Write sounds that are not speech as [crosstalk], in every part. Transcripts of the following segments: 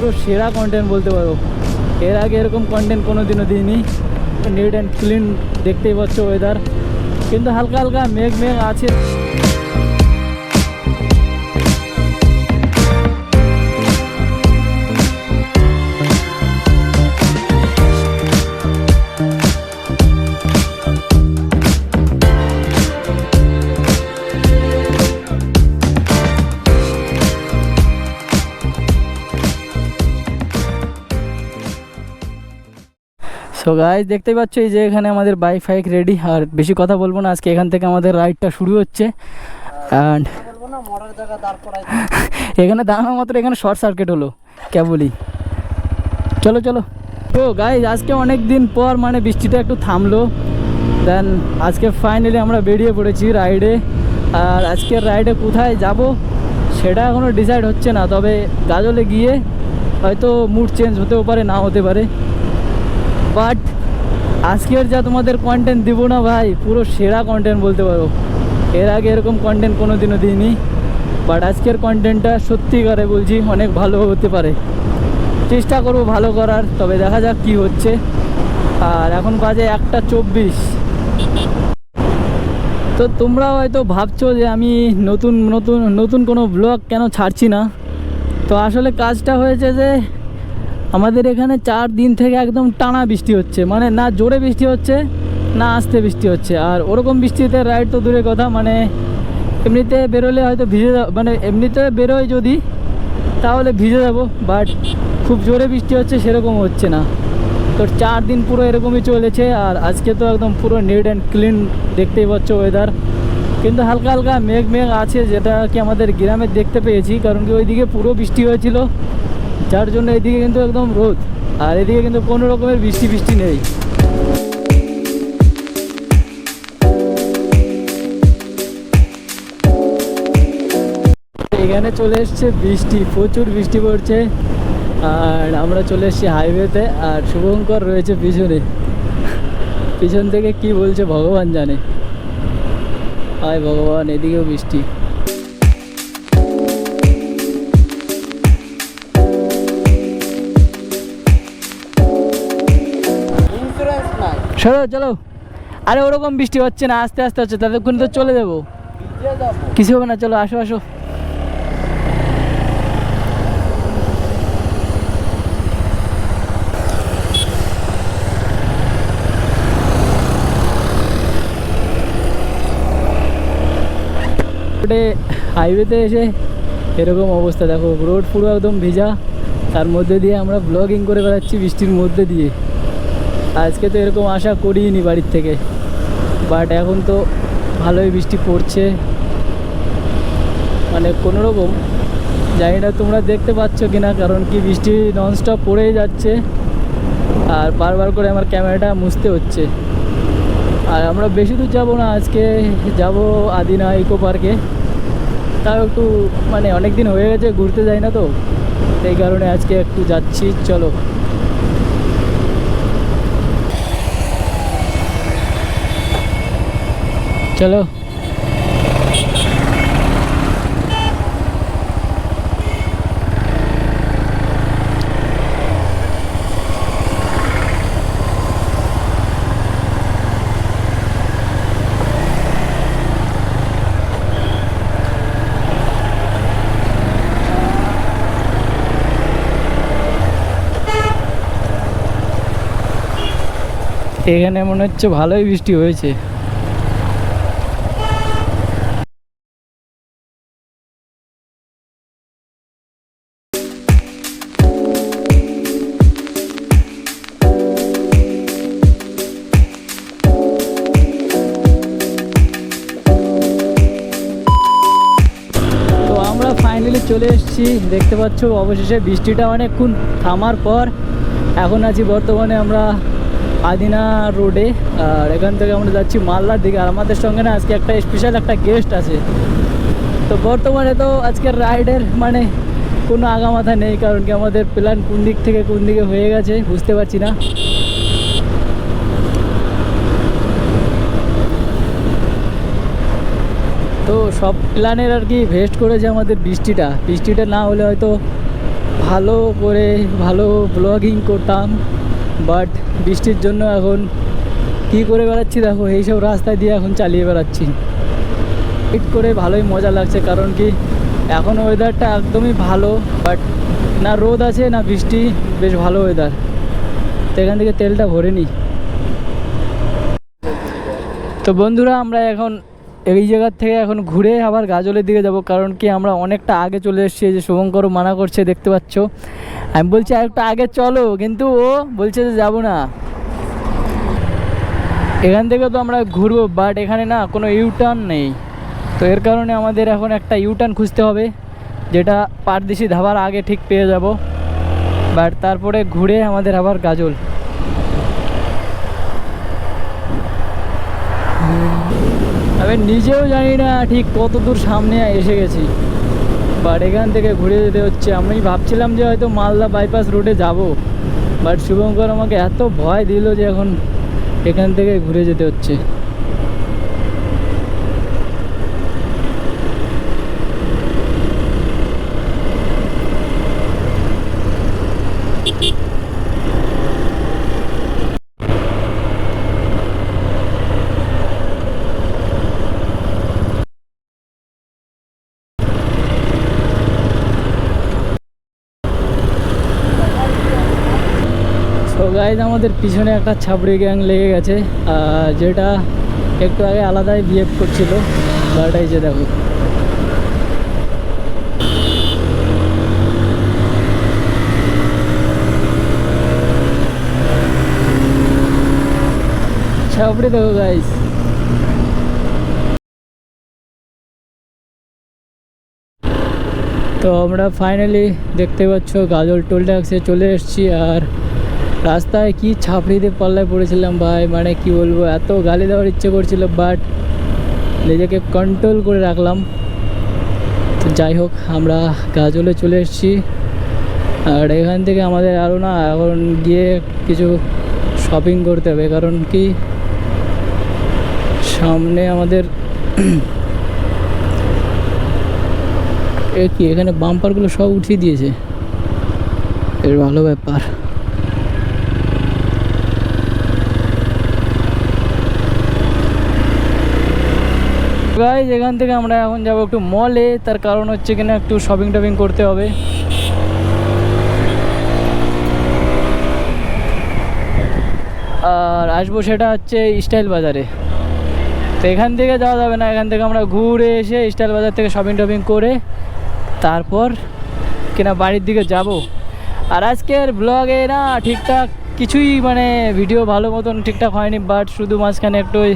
পুরো সেরা কন্টেন্ট বলতে পারো। এর আগে এরকম কন্টেন্ট কোনো দিনও দিইনি। নিট অ্যান্ড ক্লিন দেখতেই পাচ্ছ ওয়েদার কিন্তু হালকা হালকা মেঘ মেঘ আছে। সো গাইজ দেখতেই পাচ্ছ এই যে এখানে আমাদের বাইক ফাইক রেডি আর বেশি কথা বলব না, আজকে এখান থেকে আমাদের রাইডটা শুরু হচ্ছে। অ্যান্ড [laughs] এখানে দাঁড়ানো মাত্র এখানে শর্ট সার্কিট হলো কেবলই চলো চলো। তো গাইজ আজকে অনেক দিন পর মানে বৃষ্টিটা একটু থামলো। দেন আজকে ফাইনালি আমরা বেরিয়ে পড়েছি রাইডে আর আজকের রাইডে কোথায় যাব সেটা এখনও ডিসাইড হচ্ছে না। তবে গাজলে গিয়ে হয়তো মুড চেঞ্জ হতেও পারে, না হতে পারে। বাট আজকের যা তোমাদের কন্টেন্ট দিব না ভাই, পুরো সেরা কন্টেন্ট বলতে পারো। এর আগে এরকম কন্টেন্ট কোনো দিনও দিইনি। বাট আজকের কন্টেন্টটা সত্যিকারে বলছি, অনেক ভালো হতে পারে। চেষ্টা করব ভালো করার, তবে দেখা যাক কি হচ্ছে। আর এখন বাজে একটা চব্বিশ। তো তোমরা হয়তো ভাবছ যে আমি নতুন নতুন নতুন কোনো ব্লগ কেন ছাড়ছি না? তো আসলে কাজটা হয়েছে যে আমাদের এখানে চার দিন থেকে একদম টানা বৃষ্টি হচ্ছে। মানে না জোরে বৃষ্টি হচ্ছে, না আস্তে বৃষ্টি হচ্ছে। আর ওরকম বৃষ্টিতে রাইড তো দূরের কথা মানে এমনিতে বেরোলে হয়তো ভিজে মানে এমনিতে বেরোয় যদি, তাহলে ভিজে যাব। বাট খুব জোরে বৃষ্টি হচ্ছে, সেরকম হচ্ছে না। তো চার দিন পুরো এরকমই চলেছে, আর আজকে তো একদম পুরো নিট অ্যান্ড ক্লিন দেখতেই পাচ্ছ ওয়েদার কিন্তু হালকা হালকা মেঘ মেঘ আছে, যেটা কি আমাদের গ্রামে দেখতে পেয়েছি, কারণ কি ওইদিকে পুরো বৃষ্টি হয়েছিল। যার জন্য এদিকে কিন্তু একদম রোদ, আর এদিকে কিন্তু কোনো রকমের বৃষ্টি বৃষ্টি নেই। এখানে চলে এসছে বৃষ্টি, প্রচুর বৃষ্টি পড়ছে, আর আমরা চলে এসেছি হাইওয়েতে আর শুভঙ্কর রয়েছে পিছনে। পিছন থেকে কি বলছে ভগবান জানে। হায় ভগবান, এদিকেও বৃষ্টি। চলো চলো। আরে ওরকম বৃষ্টি হচ্ছে না, আস্তে আস্তে হচ্ছে, ততক্ষণ তো চলে যাব। কিছু হবে না, চলো, আসো আসো। হাইওয়েতে এসে এরকম অবস্থা, দেখো রোড পুরো একদম ভিজা। তার মধ্যে দিয়ে আমরা ব্লগিং করে বেড়াচ্ছি বৃষ্টির মধ্যে দিয়ে। আজকে তো এরকম আশা করিনি বাড়ির থেকে বাট এখন তো ভালোই বৃষ্টি পড়ছে। মানে কোনো রকম জানি না তোমরা দেখতে পাচ্ছ কি না কারণ কি বৃষ্টি ননস্টপ পড়েই যাচ্ছে, আর বারবার করে আমার ক্যামেরাটা মুছতে হচ্ছে। আর আমরা বেশি দূর যাব না, আজকে যাব আদিনা ইকো পার্কে তাও একটু মানে অনেক দিন হয়ে গেছে, ঘুরতে যাই না তো, সেই কারণে আজকে একটু যাচ্ছি, চলো। চলো। এখানে মনে হচ্ছে ভালোই বৃষ্টি হয়েছে। চলে এসেছি। দেখতে পাচ্ছ, অবশেষে বৃষ্টিটা অনেকক্ষণ থামার পর এখন আছি বর্তমানে আমরা আদিনা রোডে। আর এখান থেকে আমরা যাচ্ছি মালদার দিকে। আর আমাদের সঙ্গে না আজকে একটা স্পেশাল একটা গেস্ট আছে। তো বর্তমানে তো আজকের রাইডের মানে কোনো আগামাথা নেই, কারণ কি আমাদের প্ল্যান কোন দিক থেকে কোন দিকে হয়ে গেছে বুঝতে পারছি না। তো সব প্ল্যানের আর কি ভেস্ট করেছে আমাদের বৃষ্টিটা। বৃষ্টিটা না হলে হয়তো ভালো করে ভালো ব্লগিং করতাম বাট বৃষ্টির জন্য এখন কী করে বেড়াচ্ছি দেখো এইসব রাস্তায় দিয়ে এখন চালিয়ে বেড়াচ্ছি। ঠিক করে ভালোই মজা লাগছে, কারণ কি এখন ওয়েদারটা একদমই ভালো বাট না রোদ আছে, না বৃষ্টি, বেশ ভালো ওয়েদার তো এখান থেকে তেলটা ভরে নিই। তো বন্ধুরা, আমরা এখন এই জায়গার থেকে এখন ঘুরে আবার গাজলের দিকে যাব, কারণ কি আমরা অনেকটা আগে চলে এসেছি যে শুভঙ্কর মানা করছে, দেখতে পাচ্ছ? আমি বলছি, আর একটু আগে চলো। কিন্তু ও বলছে যে যাব না। এখান থেকে তো আমরা ঘুরবো বাট এখানে না কোনো ইউটার্ন নেই। তো এর কারণে আমাদের এখন একটা ইউটার্ন খুঁজতে হবে, যেটা পারদেশি ধাবার আগে ঠিক পেয়ে যাব। বাট তারপরে ঘুরে আমাদের আবার গাজল। আমি নিজেও জানি না ঠিক কত দূর সামনে এসে গেছি। বাট এখান থেকে ঘুরে যেতে হচ্ছে। আমি ভাবছিলাম যে হয়তো মালদা বাইপাস রোডে যাব। বাট শুভঙ্কর আমাকে এত ভয় দিল যে এখন এখান থেকে ঘুরে যেতে হচ্ছে। গাইজ আমাদের পিছনে একটা ছাবড়ি গ্যাং লেগে গেছে যেটা একটু আগে আলাদাই বিহেভ করছিল এই যে দেখো। ছাবড়ি দেখো গাইজ তো আমরা ফাইনালি দেখতে পাচ্ছ, গাজল টোল ট্যাক্সে চলে এসেছি, আর রাস্তায় কি ছাপড়িতে পাল্লায় পড়েছিলাম ভাই? মানে কি বলব, এত গালি দেওয়ার ইচ্ছে করছিল বাট নিজেকে কন্ট্রোল করে রাখলাম। তো যাই হোক, আমরা গাজলে চলে এসেছি। আর এখান থেকে আমাদের আরও না, এখন গিয়ে কিছু শপিং করতে হবে। কারণ কি? সামনে আমাদের [clears throat] এ কি, এখানে বাম্পারগুলো সব উঠিয়ে দিয়েছে। এর ভালো ব্যাপার। গাইজ এখান থেকে আমরা এখন যাব একটু মলে তার কারণ হচ্ছে কিনা একটু শপিং টপিং করতে হবে। আর আসব সেটা হচ্ছে স্টাইল বাজারে। তো এখান থেকে যাওয়া যাবে না, এখান থেকে আমরা ঘুরে এসে স্টাইল বাজার থেকে শপিং টপিং করে তারপর কিনা বাড়ির দিকে যাব। আর আজকের ব্লগে না, ঠিকঠাক কিছুই মানে ভিডিও ভালো মতন ঠিকঠাক হয়নি বাট শুধু মাঝখানে একটু ওই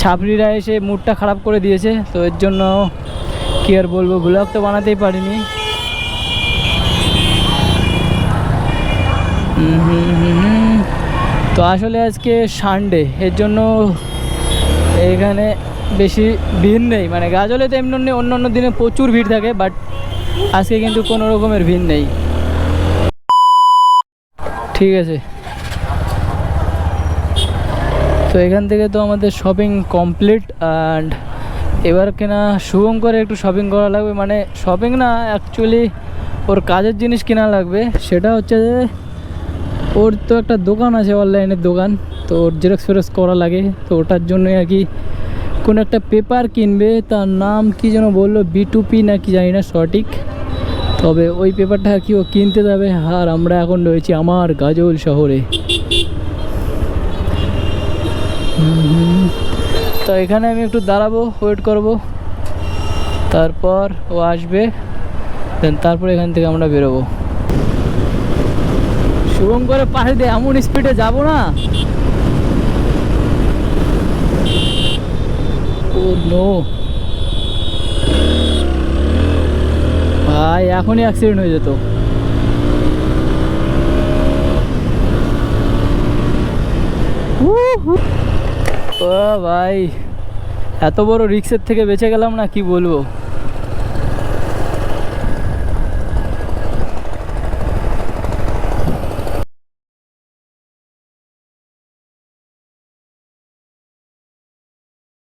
ছাপড়িরা এসে মুডটা খারাপ করে দিয়েছে, তো এর জন্য কী আর বলব ব্লগ তো বানাতেই পারিনি। তো আসলে আজকে সানডে এর জন্য এখানে বেশি ভিড় নেই মানে গাজলে তো এমনি অন্য অন্য দিনে প্রচুর ভিড় থাকে বাট আজকে কিন্তু কোনো রকমের ভিড় নেই। ঠিক আছে। তো এখান থেকে তো আমাদের শপিং কমপ্লিট অ্যান্ড এবার কেনা শুভঙ্করে একটু শপিং করা লাগবে। মানে শপিং না অ্যাকচুয়ালি ওর কাজের জিনিস কেনা লাগবে। সেটা হচ্ছে যে ওর তো একটা দোকান আছে অনলাইনের দোকান। তো ওর জেরক্স ফেরক্স করা লাগে। তো ওটার জন্যই আর কি কোনো একটা পেপার কিনবে। তার নাম কি যেন বলল বি টু পি না কি জানি না, সঠিক। তবে ওই পেপারটা আর কি ও কিনতে যাবে। আর আমরা এখন রয়েছি আমার গাজল শহরে। তো এখানে আমি একটু দাঁড়াবো ওয়েট করব। তারপর ও আসবে দেন তারপর এখান থেকে আমরা বেরোবো। শুভঙ্করের পাশে দিয়ে এমন স্পিডে যাব না। ও ভাই, এখনই অ্যাক্সিডেন্ট হয়ে যেত। উহু। ও ভাই এত বড় রিক্সের থেকে বেঁচে গেলাম না কি বলব?